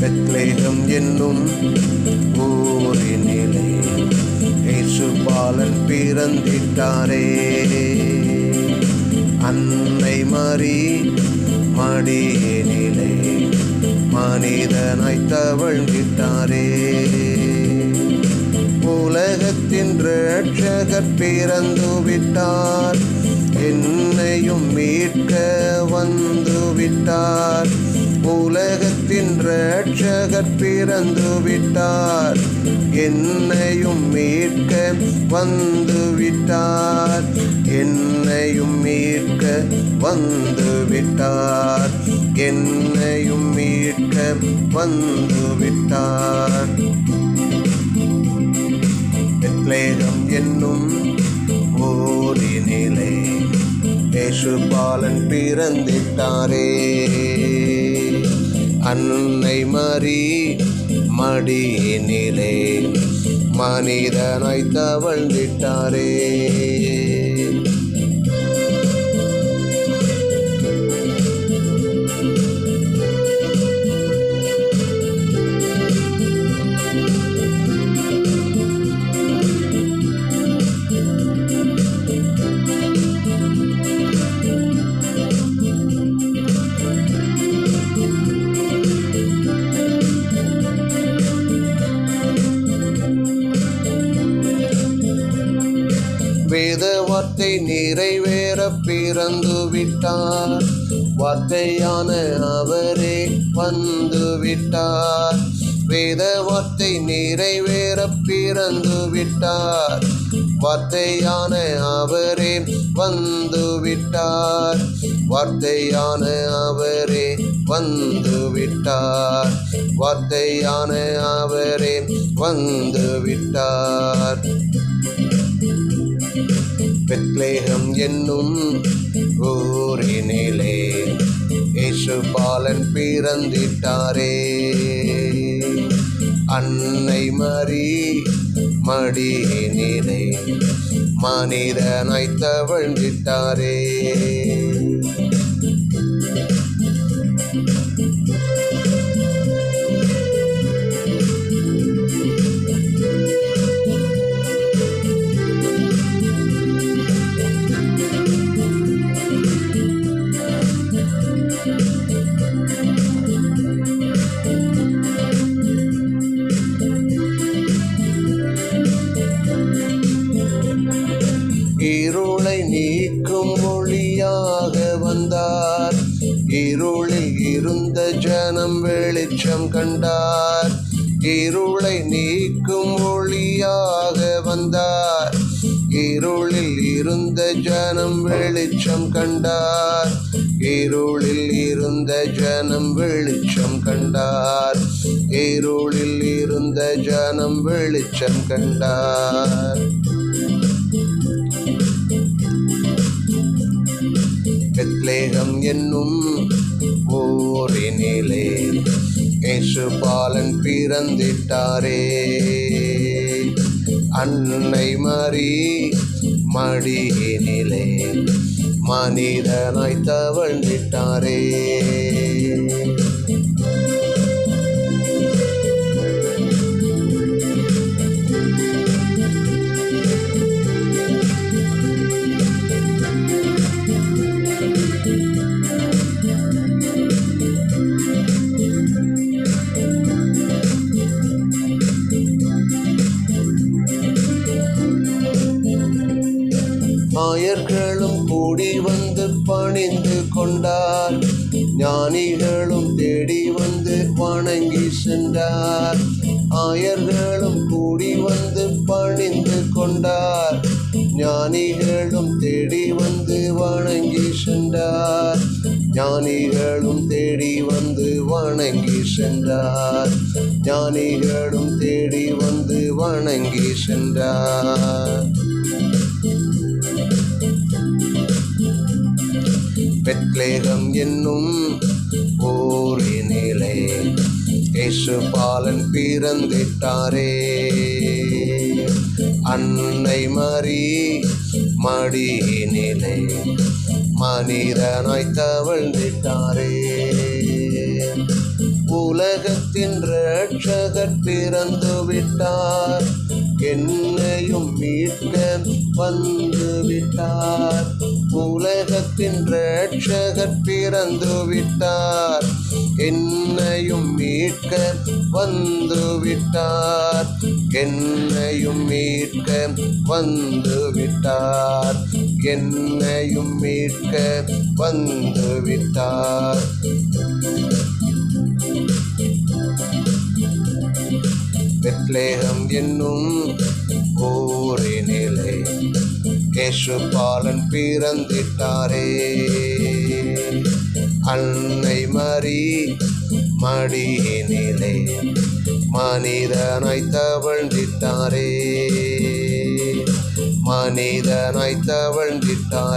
பெத்லேகம் என்னும் ஊரினிலே இயேசு பிறந்திட்டாரே. அன்னை மறி மடியினிலே மனிதனாய் தவழ்ந்திட்டாரே உலகத்தின் ரட்சகர் பிறந்து விட்டார் என்னையும் மீட்க வந்து விட்டார் உலகத்தின் ரட்சகர் பிறந்து விட்டார் என்னையும் மீட்க வந்து விட்டார் என்னையும் மீட்க வந்து விட்டார் என்னையும் மீட்க வந்து விட்டார் பெத்லேகம் என்னும் ஊரினிலே இயேசுபாலன் பிறந்திட்டாரே. அன்னை மறி மடியினிலே மனிதனாய் தவழ்ந்திட்டாரே. வார்த்தை நிறைவேற பிறந்து விட்டார் வார்த்தையான அவரே வந்து விட்டார் வேத வார்த்தை நிறைவேற பிறந்து விட்டார் வார்த்தையான அவரே வந்து விட்டார் வார்த்தையான அவரே வந்து விட்டார் வார்த்தையான அவரே வந்து விட்டார் பெத்லேகம் என்னும் ஊரினிலே இயேசு பாலன் பிறந்திட்டாரே. அன்னை மறி மடியினிலே மனிதனாய் தவழ்ந்திட்டாரே வெளிச்சம் கண்டார். இருளை நீக்கும் ஒளியாக வந்தார். இருளில் இருந்த ஜனம் வெளிச்சம் கண்டார். இருளில் இருந்த ஜனம் வெளிச்சம் கண்டார். இருளில் இருந்த ஜனம் வெளிச்சம் கண்டார். பெத்லேகம் என்னும் ஊரினிலே ஏசுபாலன் பிறந்திட்டாரே. அன்னை மறி மடியினிலே மனிதனாய் தவழ்ந்திட்டாரே. நாயர்களும் கூடி வந்து பணிந்து கொண்டார். ஞானிகளும் தேடி வந்து வணங்கி சென்றார். ஆயர்களும் கூடி வந்து பணிந்து கொண்டார். ஞானிகளும் தேடி வந்து வணங்கி சென்றார். ஞானிகளும் தேடி வந்து வணங்கி சென்றார். ஞானிகளும் தேடி வந்து வணங்கி சென்றார். பெத்லேகம் என்னும் ஊரினிலே இயேசு பாலன் பிறந்திட்டாரே. அன்னை மறி மடியினிலே மனிதனாய் தவழ்ந்திட்டாரே. உலகத்தின் ரட்சகர் பிறந்து விட்டார் என்னையும் மீட்க வந்து விட்டார் உலகத்தின் ரட்சகர் பிறந்து விட்டார் என்னையும் மீட்க வந்து விட்டார் என்னையும் மீட்க வந்து விட்டார் என்னையும் மீட்க வந்து விட்டார் பெத்லேகம் என்னும் ஊரினிலே கேசு பாலன் பிறந்திட்டாரே. அன்னை மறி மடியினிலே மனிதனாய் தவழ்ந்திட்டாரே மனிதனாய் தவழ்ந்திட்டாரே